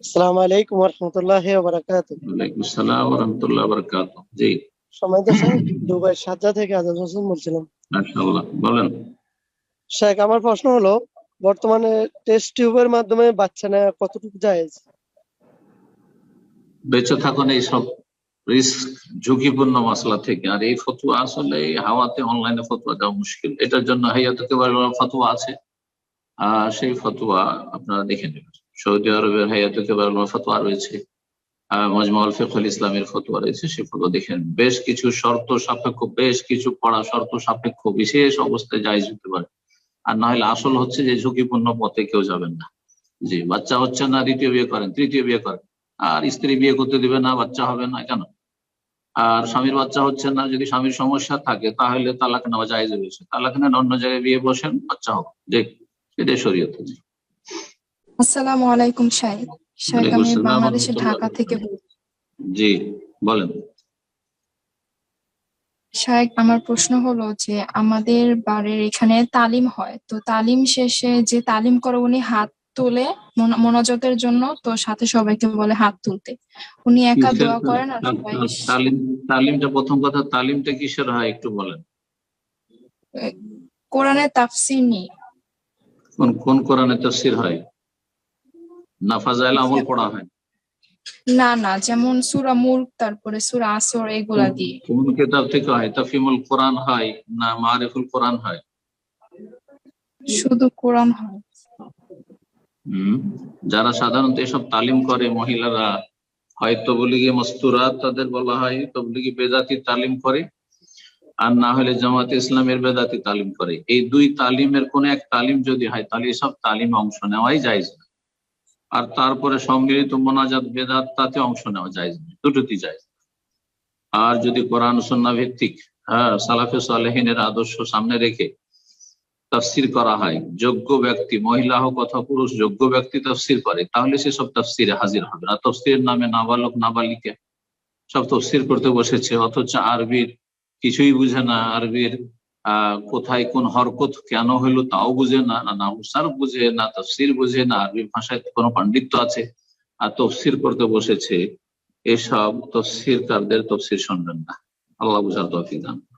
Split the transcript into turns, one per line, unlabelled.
আসসালামু আলাইকুম রহমতুল্লাহ বারাকাত
ওয়ালাইকুম আসসালাম ওয়া রাহমাতুল্লাহি ওয়া বারাকাতুহু জি।
সময় তো স্যার দুবাই সাজ্জা থেকে আজাদ হোসেন বলছিলাম।
মাশাআল্লাহ বলেন।
শেখ আমার প্রশ্ন হলো বর্তমানে টেস্ট টিউবের মাধ্যমে বাচ্চা নেওয়া কতটুকু জায়েজ?
বেঁচে থাকুন এই সব রিস্ক ঝুঁকিপূর্ণ মশলা থেকে। আর এই ফতুয়া আসলে এই হাওয়াতে অনলাইনে ফতুয়া দেওয়া মুশকিল। এটার জন্য হাইয়াতে ফতুয়া আছে। সেই ফতুয়া আপনারা দেখে নেবেন। সৌদি আরবের হাইয়াতে কেবল ফতোয়া রয়েছে। মজমাউল ফিকুল ইসলামের ফতোয়া রয়েছে সেই ফতোয়া দেখে নেন। বেশ কিছু শর্ত সাপেক্ষ, বেশ কিছু পড়া শর্ত সাপেক্ষ, বিশেষ অবস্থায় জায়জ হতে পারে। আর না হলে আসল হচ্ছে যে ঝুঁকিপূর্ণ পথে কেউ যাবেন না। জি, বাচ্চা হচ্ছে না, দ্বিতীয় বিয়ে করেন, তৃতীয় বিয়ে করেন। আর স্ত্রী বিয়ে করতে দিবে না, বাচ্চা হবে না, কেন? আর স্বামীর বাচ্চা হচ্ছে না, যদি স্বামীর সমস্যা থাকে, তাহলে তালাক নেওয়া রয়েছে। তালাক নেন, অন্য জায়গায় বিয়ে বসেন, বাচ্চা হবে। দেখ, এটাই শরীয়ত।
আসসালামু আলাইকুম শাহেদ শাহেদ আমি বাংলাদেশের ঢাকা থেকে বলছি।
জি বলেন।
শাহেদ আমার প্রশ্ন হলো যে আমাদের বাড়ির এখানে তালিম হয়। তো তালিম শেষে যে তালিম করে উনি হাত তোলে মন- মোনাজাতের জন্য তো সাথে সবাইকে বলে হাত তুলতে। উনি একা দোয়া করেন আর সবাই
তালিম তালিমটা প্রথম কথা তালিমটা কিসের হয় একটু বলেন।
কোরআনের তাফসির নেই।
কোন কোন কোরআনে তফসির হয়? নাফাজাইল আমল পড়া হয়।
না না যেমন সুরা মুল্ক তারপরে সুরা আসর এগুলা দিয়ে।
কোন কিতাব থেকে হয়? তাফিমুল কোরআন হয় না মারিফুল কোরআন হয়?
শুধু কোরআন হয়।
যারা সাধারণত এসব তালিম করে মহিলারা হয়তো হয় তবলিগি মস্তুরা তাদের বলা হয় তবলিগি বেদাতি তালিম করে আর না হলে জামাতে ইসলামের বেদাতি তালিম করে। এই দুই তালিমের কোন এক তালিম যদি হয় তাহলে এসব তালিম অংশ নেওয়াই যায় না। আর তারপরে সম্মিলিত মোনাজাত বেদাত, তাতে অংশ নেওয়া যায় দুটোতেই যায় আর যদি কোরআন সন্না ভিত্তিক হ্যাঁ সালাফে সালেহিনের আদর্শ সামনে রেখে তাফসির করা হয়, যোগ্য ব্যক্তি, মহিলা হোক অথবা পুরুষ, যোগ্য ব্যক্তি তাফসির করে, তাহলে সে সব তাফসিরে হাজির হবে না। তফসিরের নামে নাবালক, নাবালিকা সব তফসির করতে বসেছে, অথচ আরবির কিছুই বুঝে না, আরবির কোথায় কোন হরকত কেন হইল তাও বুঝে না না নামসার বুঝে না, তফসির বুঝে না, আরবি ভাষায় কোনো পাণ্ডিত্য আছে। আর তফসির করতে বসেছে, এসব তফসির কারদের তফসির শুনবেন না। আল্লাহ বুঝার তফিক দান।